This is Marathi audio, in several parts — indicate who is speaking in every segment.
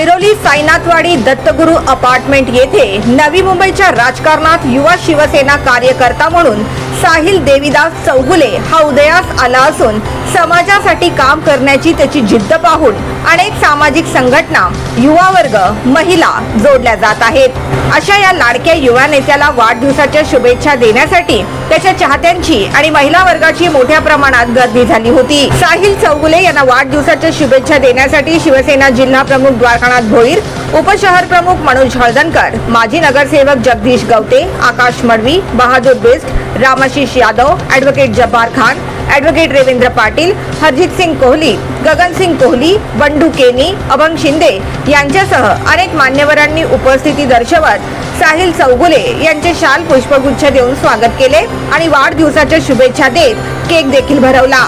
Speaker 1: ऐरोली साईनाथवाडी दत्तगुरु अपार्टमेंट येथे नवी मुंबईच्या राजकारणात युवा शिवसेना कार्यकर्ता म्हणून साहिल देवीदास चौगुले हा उदयास आला असून समाजासाठी काम करण्याची त्याची जिद्द पाहून अनेक सामाजिक संघटना युवा वर्ग महिला जोडल्या जात आहेत. अशा या लाडक्या युवा नेत्याला वाढदिवसाच्या शुभेच्छा देण्यासाठी त्याच्या चाहत्यांची आणि महिला वर्गाची मोठ्या प्रमाणात गर्दी झाली होती. साहिल चौगुले यांना वाढदिवसाच्या शुभेच्छा देण्यासाठी शिवसेना जिल्हा प्रमुख द्वारकानाथ भोईर उपशहर प्रमुख मनोज हळदणकर माजी नगरसेवक जगदीश गवते आकाश मडवी बहादूर बिस्ट रामाशीष यादव ॲडव्होकेट जब्बार खान ॲडव्होकेट रवींद्र पाटील हरजित सिंग कोहली गगनसिंग कोहली बंडू केनी अभंग शिंदे यांच्यासह अनेक मान्यवरांनी उपस्थिती दर्शवत साहिल चौगुले यांचे शाल पुष्पगुच्छ देऊन स्वागत केले आणि वाढदिवसाच्या शुभेच्छा देत केक देखील भरवला.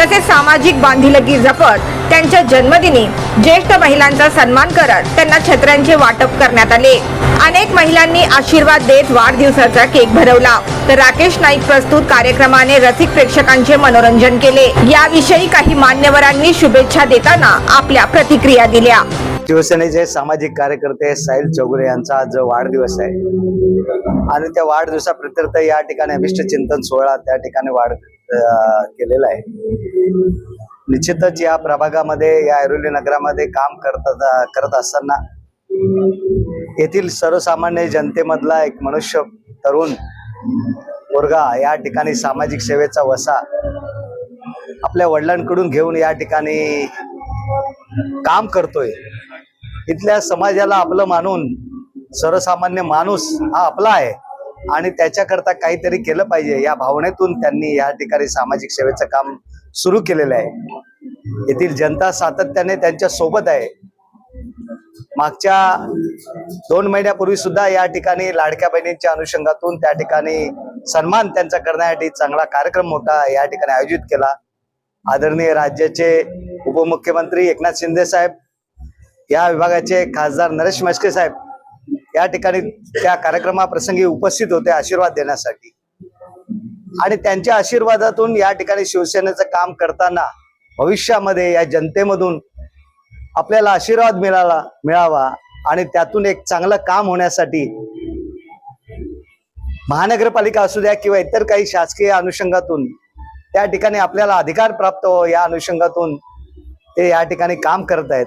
Speaker 1: तसेच सामाजिक बांधिलकी जपत त्यांच्या जन्मदिनी ज्येष्ठ महिलांचा सन्मान करत त्यांना छत्र्यांचे वाटप करण्यात आले. अनेक महिलांनी आशीर्वाद देत वाढदिवसाचा केक भरवला. तर राकेश नाईक प्रस्तुत कार्यक्रमाने रसिक प्रेक्षकांचे मनोरंजन केले. याविषयी काही मान्यवरांनी शुभेच्छा देताना आपल्या प्रतिक्रिया दिल्या.
Speaker 2: शिवसेनेचे सामाजिक कार्यकर्ते साहिल चौगुले यांचा आज वाढदिवस आहे. आणि त्या वाढदिवसाप्रित्यर्थ या ठिकाणी अभिष्ट चिंतन सोहळा त्या ठिकाणी वाढ केलेला आहे. निश्चितच या प्रभागामध्ये या ऐरोली नगरामध्ये काम करत करत असताना येथील सर्वसामान्य जनतेमधला एक मनुष्य तरुण वर्गा या ठिकाणी सामाजिक सेवेचा वसा आपल्या वडिलांकडून घेऊन या ठिकाणी काम करतोय. इथल्या समाजाला आपलं मानून सर्वसामान्य माणूस हा आपला आहे आणि त्याच्याकरता काहीतरी केलं पाहिजे या भावनेतून त्यांनी या ठिकाणी सामाजिक सेवेचं काम सुरू केलेलं आहे. येथील जनता सातत्याने त्यांच्यासोबत आहे. मागच्या दोन महिन्यापूर्वी सुद्धा या ठिकाणी लाडक्या बहिणींच्या अनुषंगातून त्या ठिकाणी सन्मान त्यांचा करण्यासाठी चांगला कार्यक्रम मोठा या ठिकाणी आयोजित केला. आदरणीय राज्याचे उपमुख्यमंत्री एकनाथ शिंदे साहेब या विभागाचे खासदार नरेश मस्के साहेब या ठिकाणी त्या कार्यक्रमाप्रसंगी उपस्थित होते आशीर्वाद देण्यासाठी. आणि त्यांच्या आशीर्वादातून या ठिकाणी शिवसेनेचं काम करताना भविष्यामध्ये या जनतेमधून आपल्याला आशीर्वाद मिळाला मिळावा आणि त्यातून एक चांगलं काम होण्यासाठी महानगरपालिका असू द्या किंवा इतर काही शासकीय अनुषंगातून त्या ठिकाणी आपल्याला अधिकार प्राप्त हो या अनुषंगातून ते या ठिकाणी काम करत आहेत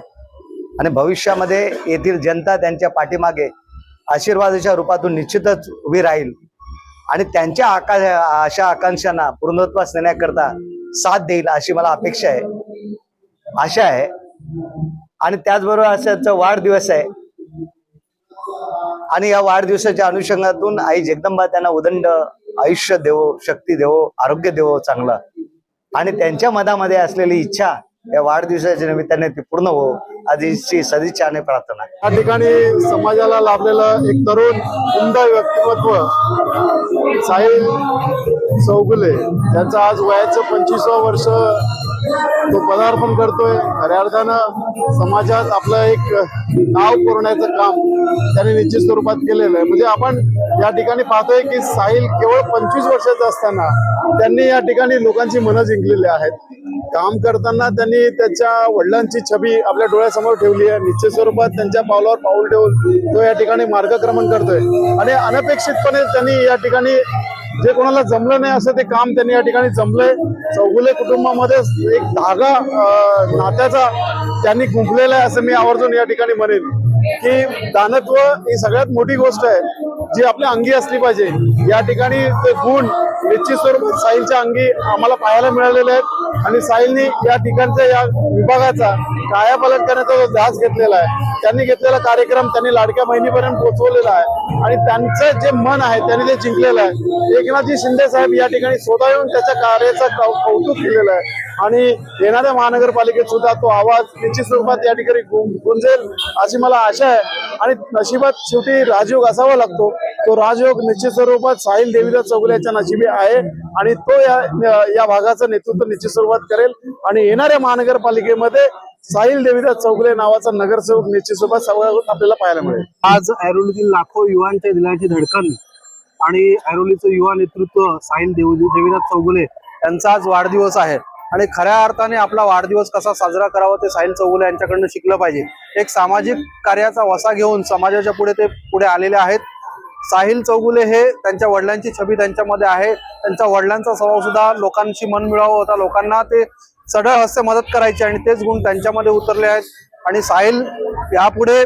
Speaker 2: आणि भविष्यामध्ये येथील जनता त्यांच्या पाठीमागे आशीर्वादाच्या रूपातून निश्चितच उभी राहील. आणि त्यांच्या आका अशा आकांक्षांना पूर्णत्वास नेण्याकरता साथ देईल अशी मला अपेक्षा आहे. आशा आहे. आणि त्याचबरोबर अशाचा वाढदिवस आहे. आणि या वाढदिवसाच्या अनुषंगातून आई जगदंबा त्यांना उदंड आयुष्य देवो शक्ती देवो आरोग्य देवो चांगलं. आणि त्यांच्या मनामध्ये असलेली इच्छा या वाढदिवसाच्या निमित्ताने ती पूर्ण हो. आधीची सदिच्छा आणि प्रार्थना.
Speaker 3: या ठिकाणी समाजाला लाभलेलं एक तरुण उमदा व्यक्तिमत्व साहिल चौगुले त्यांचं आज वयाचं पंचवीसवं वर्ष तो पदार्पण करतोय. खऱ्या अर्थानं समाजात आपलं एक नाव कोरण्याचं काम त्यांनी निश्चित स्वरूपात केलेलं आहे. म्हणजे आपण या ठिकाणी पाहतोय की साहिल केवळ पंचवीस वर्षाचा असताना त्यांनी या ठिकाणी लोकांची मनं जिंकलेली आहेत. काम करताना त्यांनी त्याच्या वडिलांची छबी आपल्या डोळ्यासमोर ठेवली आहे. निश्चित स्वरूपात त्यांच्या पावलावर पाऊल ठेवून तो या ठिकाणी मार्गक्रमण करतोय. आणि अनपेक्षितपणे त्यांनी या ठिकाणी जे कोणाला जमलं नाही असं ते काम त्यांनी या ठिकाणी जमलंय. चौगुले कुटुंबामध्ये एक धागा नात्याचा त्यांनी गुंफलेला आहे असं मी आवर्जून या ठिकाणी म्हणेन. की दानत्व ही सगळ्यात मोठी गोष्ट आहे. जी आपल्या अंगी असली पाहिजे. या ठिकाणी ते गुण निश्चित स्वरूपात साहिलच्या अंगी आम्हाला पाहायला मिळालेले आहेत. आणि साहिलनी या ठिकाणच्या या विभागाचा कायापालट करण्याचा जो ध्यास घेतलेला आहे त्यांनी घेतलेला कार्यक्रम त्यांनी लाडक्या बहिणीपर्यंत पोहोचवलेला आहे. आणि त्यांचं जे मन आहे त्यांनी ते जिंकलेलं आहे एकनाथजी शिंदे साहेब या ठिकाणी स्वतः येऊन त्याच्या कार्याचं कौ- कौतुक केलेलं आहे. आणि येणाऱ्या महानगरपालिकेत सुद्धा तो आवाज निश्चित स्वरूपात या ठिकाणी गुं- गुंजेल अशी मला आशा आहे. आणि नशिबात शेवटी राजयोग असावा लागतो. तो राजयोग निश्चित स्वरूपात साहिल देवीला चौगुल्याच्या नशिबी आहे आणि तो या या भागाचं नेतृत्व निश्चित स्वरूपात करेल. आणि येणाऱ्या महानगरपालिकेमध्ये साहिल देवीदास चौगुले नावाचा नगरसेवक निश्चित स्वरूपात सगळं आपल्याला पाहायला मिळेल.
Speaker 4: आज ऐरोलीतील लाखो युवांच्या दिलाची धडकन आणि ऐरोलीचं युवा नेतृत्व साहिल देव देवीनाथ चौगुले यांचा आज वाढदिवस आहे. आणि खऱ्या अर्थाने आपला वाढदिवस कसा साजरा करावा ते साहिल चौगुले यांच्याकडनं शिकलं पाहिजे. एक सामाजिक कार्याचा वसा घेऊन समाजाच्या पुढे ते पुढे आलेले आहेत. साहिल चौगुले हे त्यांच्या वडिलांची छबी त्यांच्यामध्ये आहे. त्यांच्या वडिलांचा स्वभाव सुद्धा लोकांशी मन मिळावा होता. लोकांना ते सढळ हस्ते मदत करायचे आणि तेच गुण त्यांच्यामध्ये उतरले आहेत. आणि साहिल यापुढे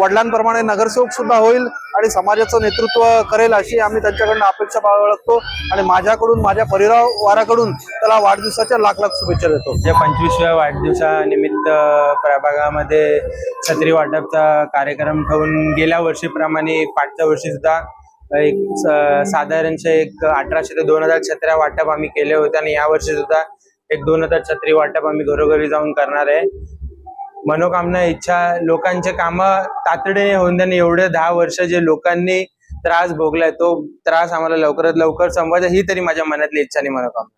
Speaker 4: वडिलांप्रमाणे नगरसेवक सुद्धा होईल आणि समाजाचं नेतृत्व करेल अशी आम्ही त्यांच्याकडनं अपेक्षा बाळगतो. आणि माझ्याकडून माझ्या परिवाराकडून त्याला वाढदिवसाच्या लाख लाख शुभेच्छा देतो.
Speaker 5: या पंचवीसव्या वाढदिवसानिमित्त प्रभागामध्ये छत्री वाटपचा कार्यक्रम ठेवून गेल्या वर्षीप्रमाणे पाठच्या वर्षी सुद्धा एक साधारणशे एक अठराशे ते दोन हजार छत्र्या वाटप आम्ही केले होते आणि या वर्षी सुद्धा एक दोन हजार छत्री वाटप आम्ही घरोघरी जाऊन करणार आहे. मनोकामना इच्छा लोकांचे काम तातडीने होऊन देणे. एवढे दहा वर्ष जे लोकांनी त्रास भोगलाय तो त्रास आम्हाला लवकरात लवकर संपवायचा ही तरी माझ्या मनातली इच्छा आणि मनोकामना.